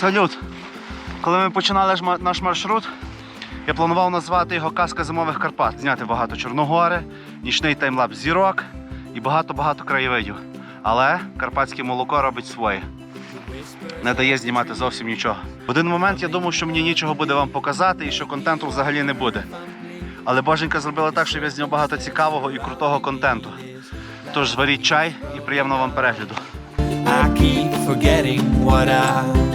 Салют! Коли ми починали наш маршрут, я планував назвати його Казка зимових Карпат. Зняти багато Чорногори, нічний таймлапс зірок і багато-багато краєвидів. Але карпатське молоко робить своє. Не дає знімати зовсім нічого. В один момент я думав, що мені нічого буде вам показати і що контенту взагалі не буде. Але боженька зробила так, щоб я зняв багато цікавого і крутого контенту. Тож зваріть чай і приємного вам перегляду. I keep forgetting what I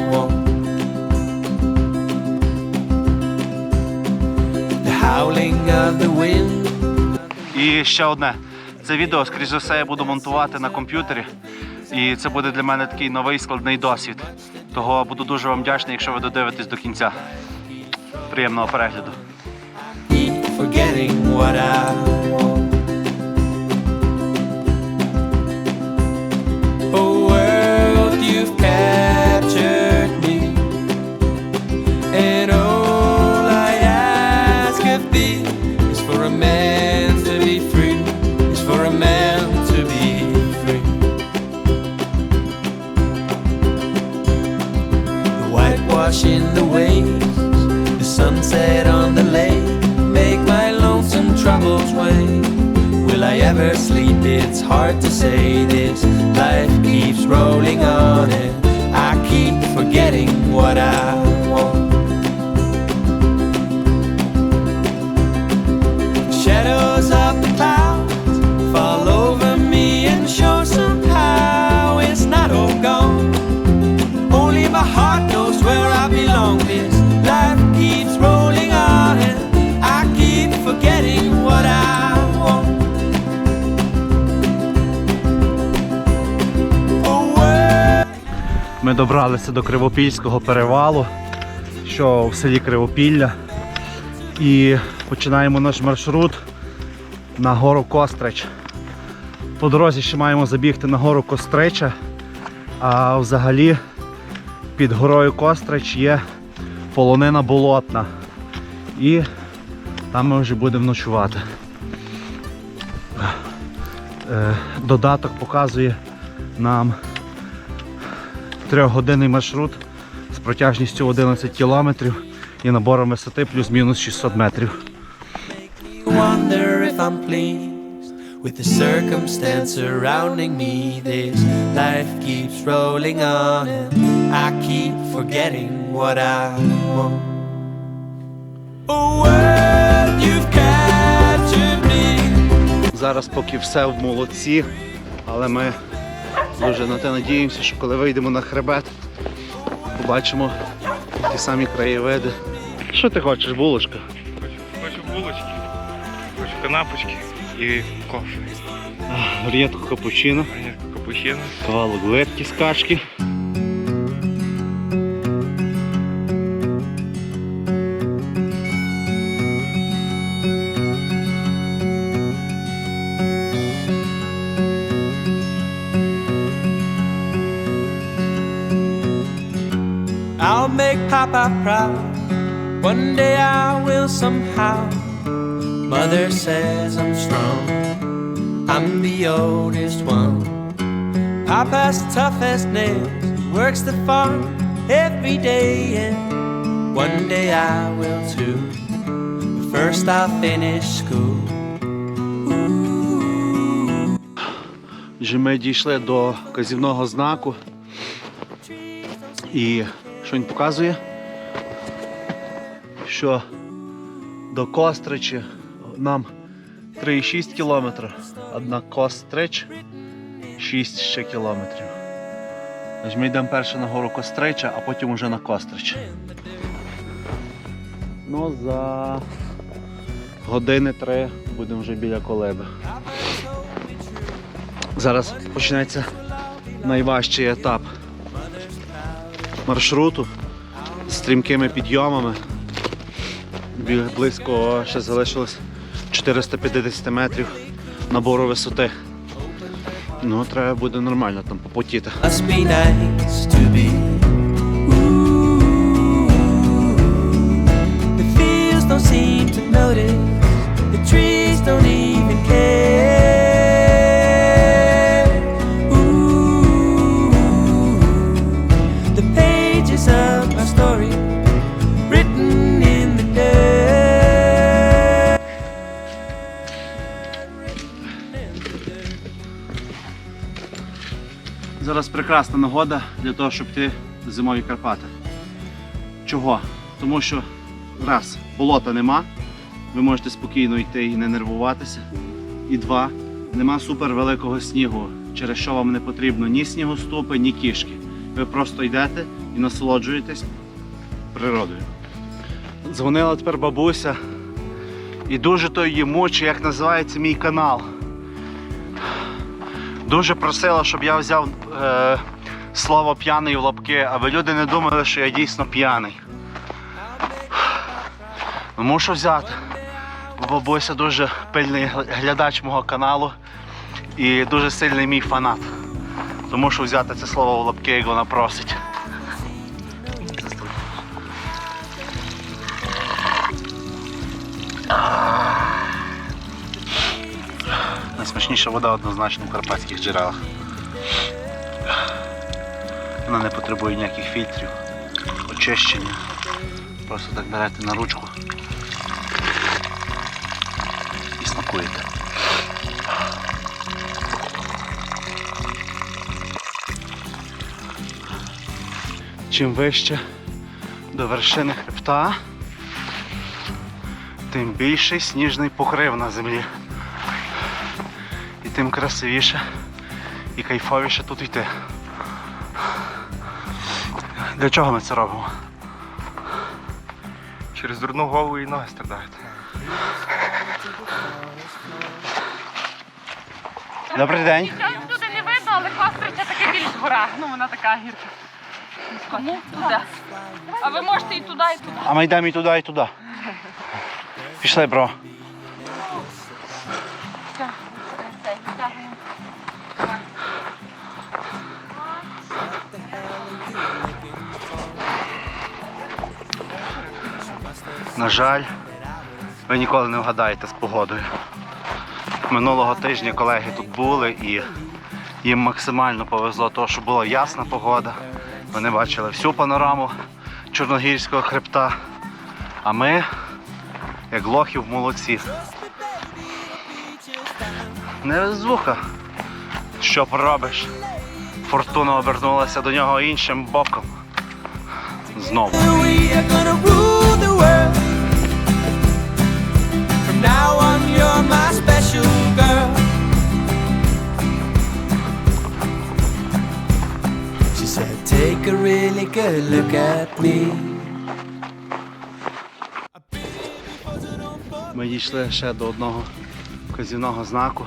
howling of the wind. І ще одне. Це відео, скоріш за все, я буду монтувати на комп'ютері. І це буде для мене такий новий складний досвід. Того буду дуже вам вдячний, якщо ви додивитесь до кінця. Приємного перегляду. Forgetting what I Will I ever sleep? It's hard to say this. Life keeps rolling Ми добралися до Кривопільського перевалу, що в селі Кривопілля. І починаємо наш маршрут на гору Костреч. По дорозі ще маємо забігти на гору Кострича, а взагалі під горою Костреч є полонина болотна. І там ми вже будемо ночувати. Е, Додаток показує нам трьохгодинний маршрут з протяжністю 11 кілометрів і набором висоти плюс-мінус 600 метрів. With the circumstance surrounding me. This life keeps rolling on, and I keep forgetting what I want. Oh, world, you've captured me. Зараз поки все в молодці, але ми дуже на те надіємося, що коли вийдемо на хребет, побачимо ті самі краєвиди. Що ти хочеш, булочка? Хочу, хочу булочки, хочу канапочки і кофе. Рідко капучино, Рідко капучино. кавалок лепті з кашки. Make Papa proud. One day I will somehow. Mother says I'm strong. I'm the oldest one. Papa's tough as nails. Works the farm every day, and one day I will too. But first I'll finish school. Вже ми дійшли до казівного знаку. І що він показує? Що до Костричі нам 3,6 кілометра, однак Кострич 6 ще кілометрів. Тож ми йдемо перше на гору Кострича, а потім уже на Кострич. Ну, за години три будемо вже біля колеби. Зараз почнеться найважчий етап маршруту з стрімкими підйомами. Близько ще залишилось 450 метрів набору висоти. Ну, треба буде нормально там попотіти. Don't seem to notice. The trees don't even care. Зараз прекрасна нагода для того, щоб йти в зимові Карпати. Чого? Тому що раз, болота нема, ви можете спокійно йти і не нервуватися. І два, нема супер великого снігу, через що вам не потрібно ні снігоступи, ні кішки. Ви просто йдете і насолоджуєтесь природою. Дзвонила тепер бабуся і дуже то її мучить, як називається мій канал. Дуже просила, щоб я взяв е, слово п'яний в лапки, аби люди не думали, що я дійсно п'яний. Мушу взяти. Бабуся дуже пильний глядач мого каналу і дуже сильний мій фанат. Тому що взяти це слово в лапки, як вона просить. Найсмачніша вода однозначно в карпатських джерелах. Вона не потребує ніяких фільтрів, очищення. Просто так берете на ручку і смакуєте. Чим вище до вершини хребта, тим більший сніжний покрив на землі. Тим красивіше і кайфовіше тут йти. Для чого ми це робимо? Через дурну голову і ноги страдають. Добрий день. Туди не видно, але Костриця таке більш гора. Ну вона така гірка. Кому туди. А ви можете і туди, і туди. А ми йдемо і туди, і туди. Пішли, бро. На жаль, ви ніколи не вгадаєте з погодою. Минулого тижня колеги тут були і їм максимально повезло, того, що була ясна погода. Вони бачили всю панораму Чорногірського хребта. А ми, як лохи в молодці. Не звука. Що поробиш? Фортуна обернулася до нього іншим боком. Знову. Take a really good look at me. Ми дійшли ще до одного вказівного знаку.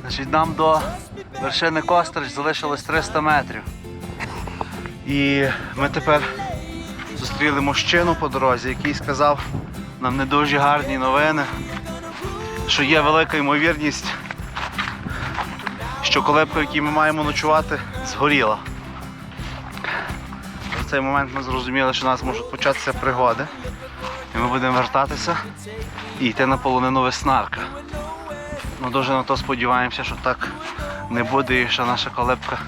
Значить, нам до вершини Кострич залишилось 300 метрів. І ми тепер зустріли мужчину по дорозі, який сказав нам не дуже гарні новини, що є велика ймовірність, що колебка, в якій ми маємо ночувати, згоріла. В цей момент ми зрозуміли, що у нас можуть початися пригоди. І ми будемо вертатися і йти на полонину веснарка. Ми дуже на то сподіваємося, що так не буде і що наша колебка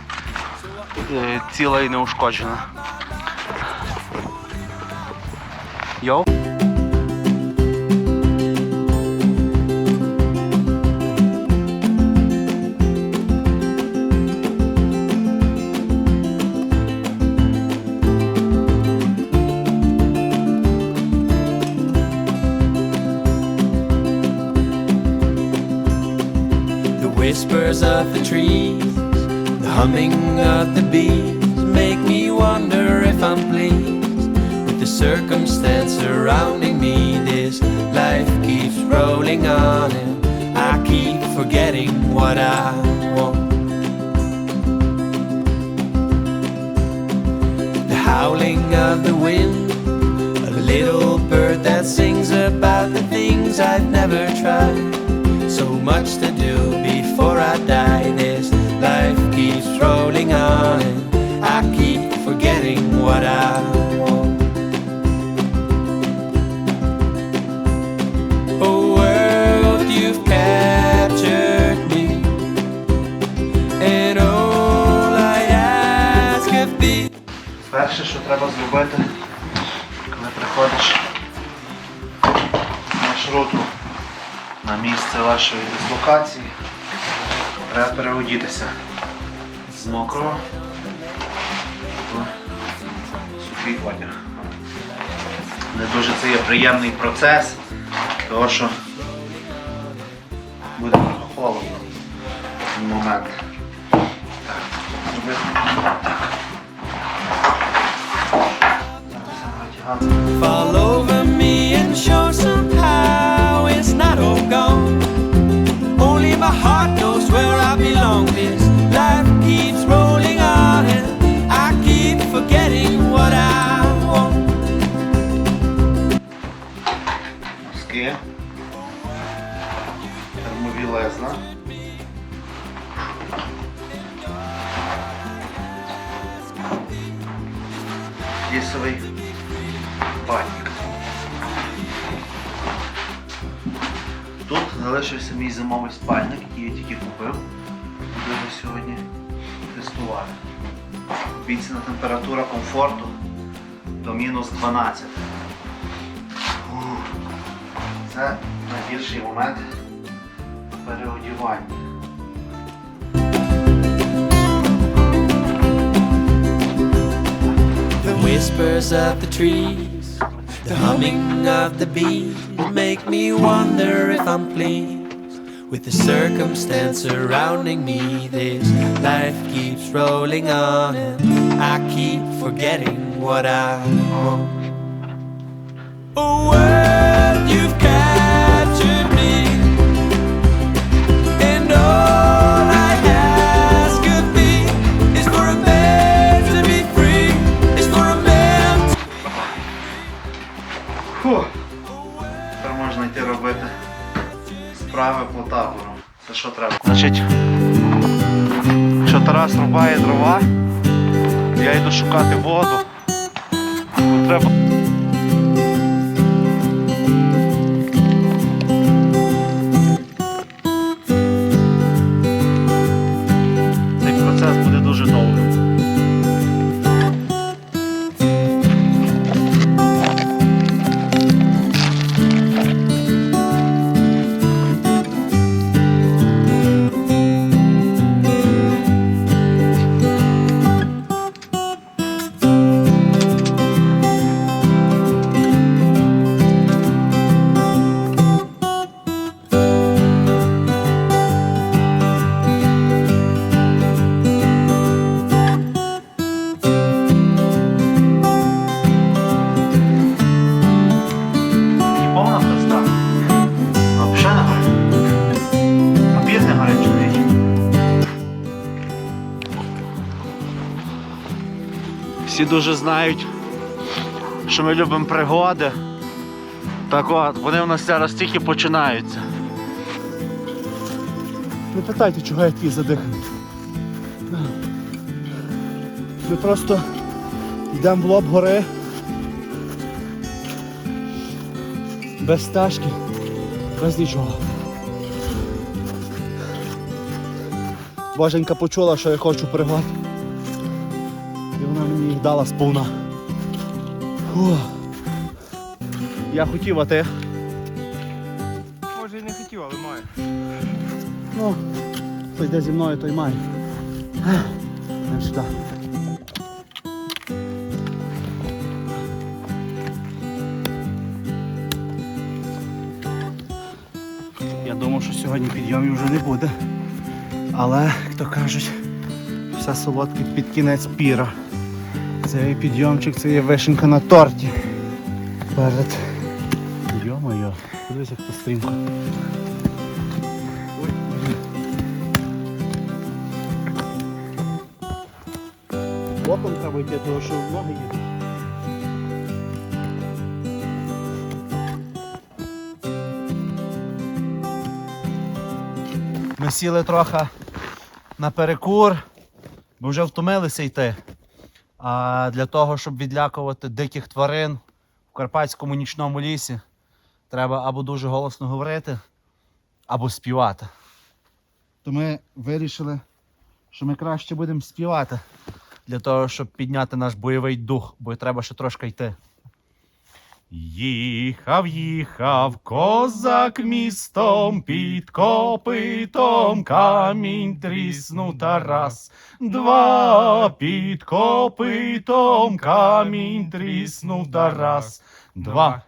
е, ціла і неушкоджена. Йоу! Humming of the bees make me wonder if I'm pleased with the circumstance surrounding me. This life keeps rolling on and I keep forgetting what I want. The howling of the wind, a little bird that sings about the things I've never tried so much to do before I die. This life keeps rolling on, I keep forgetting what I want. Oh. Перше, що треба зробити, коли приходиш маршруту на місце вашої дислокації. Треба переодітися. З мокрого. В сухий одяг. Не дуже це є приємний процес, тому що буде холодно в момент. Так, зробити температура комфорту до мінус 12. Це найгірший момент переодівання. The whispers of the trees, the humming of the bees make me wonder if I'm pleased with the circumstance surrounding me. This life keeps rolling on, and I keep forgetting what I want. Oh, world, you've captured me, and all I ask of thee is for a man to be free, is for a man. Фу. Тепер можна йти робити справи по Табору. Це що треба? Значить, Що Тарас рубає дрова, я йду шукати воду. Треба. Всі дуже знають, що ми любимо пригоди. Так от, вони в нас зараз тільки починаються. Не питайте, чого я такий задиханий. Ми просто йдемо в лоб гори. Без стежки, без нічого. Боженька почула, що я хочу пригод. Дала сповна. Фух. Я хотів, а ти? Може і не хотів, але маю. Ну, хто йде зі мною, той має. Не сюди. Я думав, що сьогодні підйомів вже не буде. Але, як то кажуть, все солодке під кінець піра. Цей підйомчик це є вишенька на торті. Перед. Йо-моє, подивись, як то стрімко. Боком треба йти, тому що в ноги їдуть. Ми сіли трохи на перекур, бо вже втомилися йти. А для того, щоб відлякувати диких тварин в карпатському нічному лісі, треба або дуже голосно говорити, або співати. То ми вирішили, що ми краще будемо співати для того, щоб підняти наш бойовий дух, бо треба ще трошки йти. Їхав, їхав козак містом під копитом камінь тріснув та раз, два під копитом камінь тріснув та раз, два.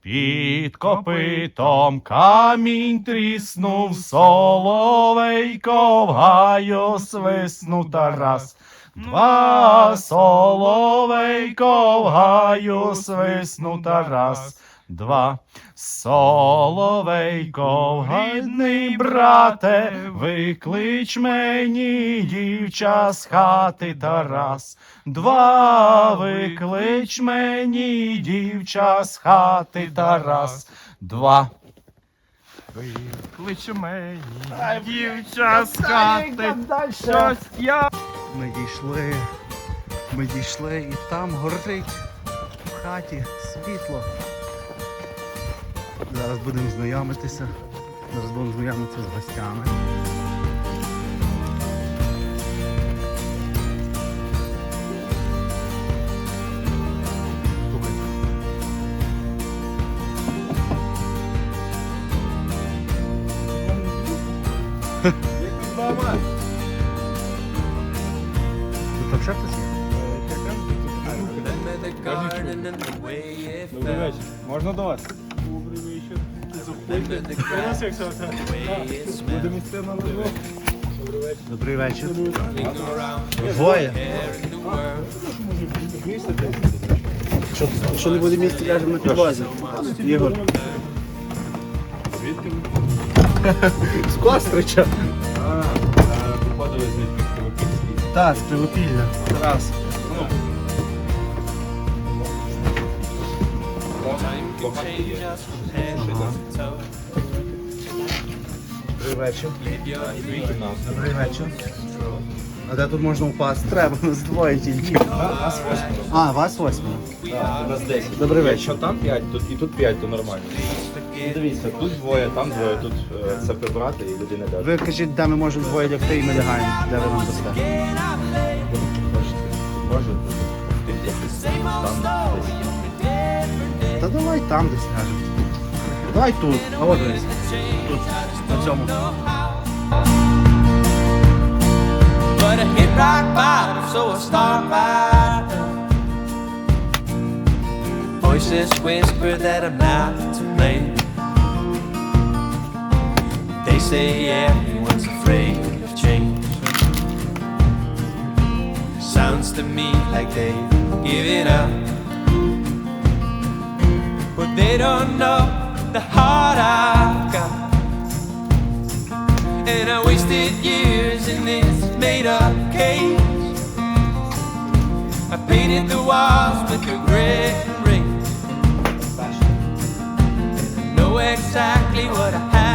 Під копитом камінь тріснув, соловейко в гаю свиснув та раз. Два соловейко в гаю свиснув та раз. Два соловейко, гайний брате, виклич мені дівча з хати Тарас. Два виклич мені дівча з хати Тарас. Два. Кличе мені, дівча з щось я. Ми дійшли, ми дійшли і там горить в хаті світло. Зараз будемо знайомитися. Зараз будемо знайомитися з гостями. Тут там ще хтось є? It felt. Можна до вас? Добрий вечір. Двоє. here in the world. Що, що не буде місця, ляжемо на підлозі. Ігор. З Кострича. Походили звідки Кривопільський. Так, з Кривопілля. Раз. Добрий вечір. Добрий вечір. А де тут можна впасти? Треба, нас двоє тільки. А, вас восьмеро. У нас 10. Добрий Якщо вечір. там 5, тут і тут 5, то нормально. Ну, Дивіться, тут двоє, там двоє, тут е, це прибрати і людина каже. Ви кажіть, де ми можемо двоє лягти і ми лягаємо, де ви нам дасте. Може, там десь. Та давай там десь ляжемо. Давай тут. А от десь. Тут, на цьому. But I hit rock bottom, so I start right. Voices whisper that I'm not to blame. They say everyone's afraid of change. Sounds to me like they give it up. But they don't know the heart I've got. And I wasted years in this made up cage. I painted the walls with regret and rage. And I know exactly what I have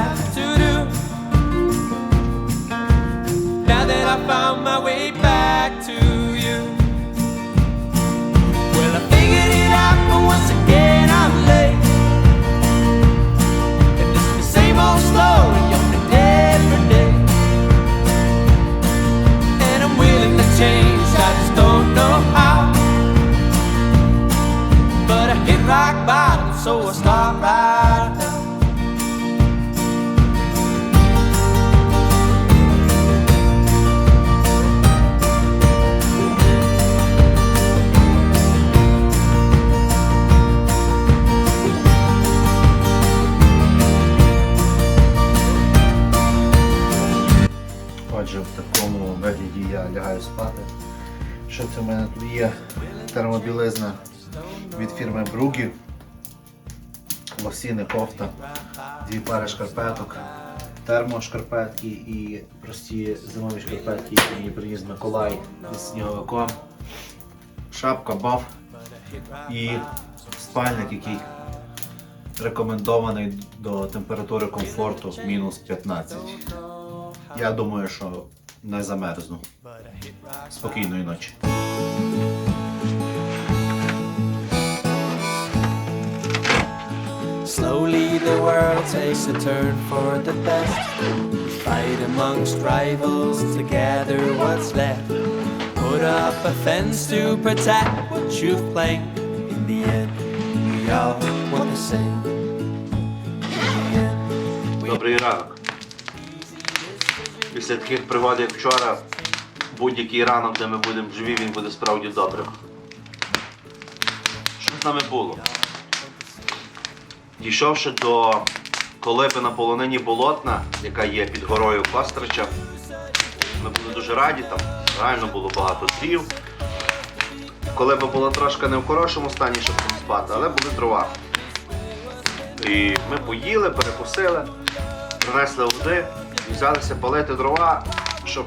I found my way back to Лосіни кофта, дві пари шкарпеток, термошкарпетки і прості зимові шкарпетки, які мені приніс Миколай із сніговиком. Шапка, баф і спальник, який рекомендований до температури комфорту мінус 15. Я думаю, що не замерзну. Спокійної ночі. Slowly the world takes a turn for the best. Fight amongst rivals to gather what's left. Put up a fence to protect what you've claimed. In the end, we we all want the same. Добрий ранок. Після таких пригод, як вчора, будь-який ранок, де ми будемо живі, він буде справді добрим. Що з нами було? Дійшовши до колипи на полонині Болотна, яка є під горою Кострича, ми були дуже раді, там реально було багато дрів. Колиба була трошки не в хорошому стані, щоб там спати, але були дрова. І ми поїли, перекусили, принесли води взялися палити дрова, щоб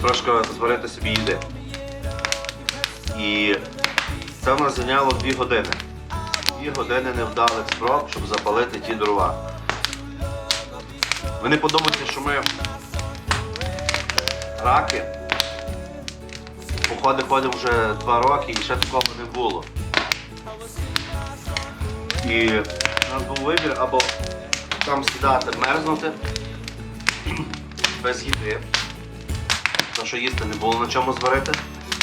трошки зварити собі їди. І це в нас зайняло дві години. Дві години невдалих спроб, щоб запалити ті дрова. Ви не подумайте, що ми раки. Походи ходимо вже два роки і ще такого не було. І у нас був вибір або там сідати, мерзнути без їди, тому що їсти не було на чому зварити,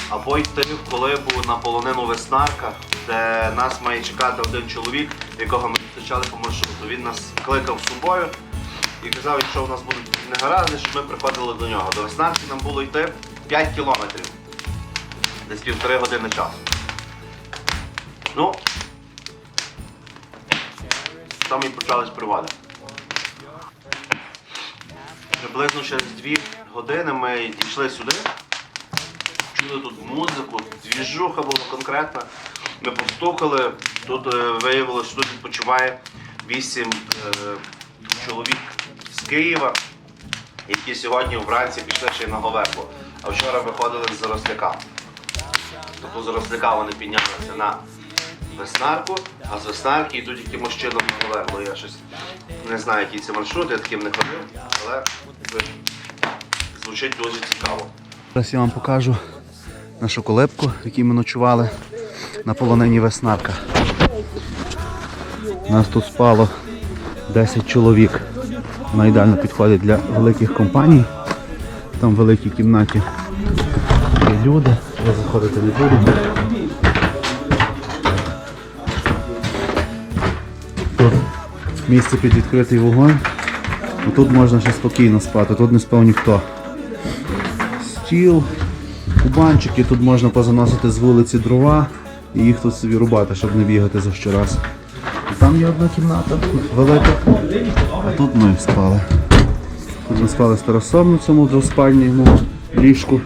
або йти в колибу на полонину Веснарка, де нас має чекати один чоловік, якого ми зустрічали по маршруту. Він нас кликав собою і казав, якщо у нас будуть негаразди, щоб ми приходили до нього. До Веснарки нам було йти 5 кілометрів, десь півтори години часу. Ну, там і почались привади. Приблизно через дві години ми дійшли сюди. Чули тут музику, двіжуха була конкретна. Ми постукали, тут е, виявилося, що тут відпочиває вісім е, чоловік з Києва, які сьогодні вранці пішли ще й на Говерло. А вчора виходили з Заросляка. Тобто з Заросляка вони піднялися на Веснарку, а з Веснарки йдуть якимось чином на Говерло. Я щось не знаю, який це маршрут, я таким не ходив, але звучить дуже цікаво. Зараз я вам покажу нашу колебку, в якій ми ночували на полонині Веснарка. Нас тут спало 10 чоловік. Вона ідеально підходить для великих компаній. Там в великій кімнаті є люди. Я заходити не буду. Тут місце під відкритий вогонь. Тут можна ще спокійно спати, тут не спав ніхто стіл, кубанчики, тут можна позаносити з вулиці дрова і їх тут собі рубати, щоб не бігати за щораз. Там є одна кімната велика, а тут ми спали. Тут ми спали старосом на цьому двоспальному ліжку.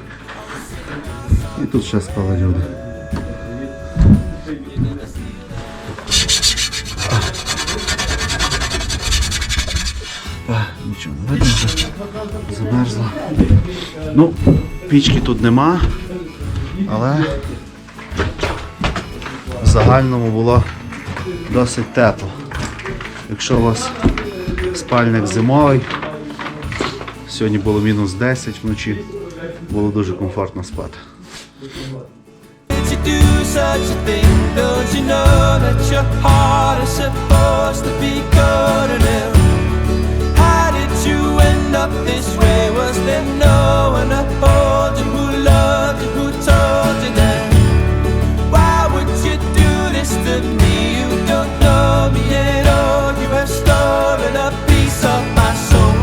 І тут ще спали люди. А, нічого не видно вже. Замерзло. Ну, пічки тут нема, але в загальному було досить тепло. Якщо у вас спальник зимовий, сьогодні було мінус 10 вночі, було дуже комфортно спати. Don't you know that your heart is supposed to be did you end up this way? Was there no one you who loved you, who told you that? Why would you do this to me? You don't know me at all. You have stolen a piece of my soul.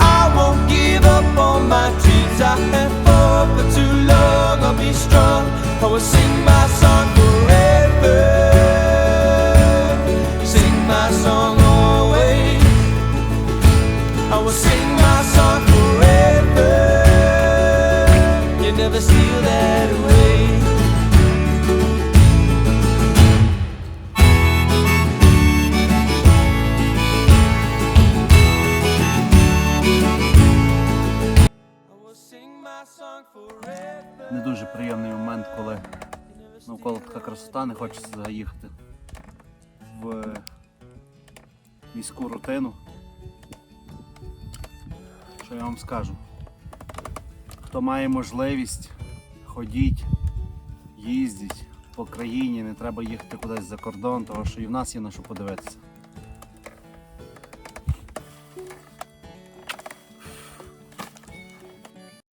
I won't give up on my dreams. I have fought for too long. I'll be strong. I will sing my song хочеться заїхати в міську рутину. Що я вам скажу? Хто має можливість, ходіть, їздіть по країні, не треба їхати кудись за кордон, тому що і в нас є на що подивитися.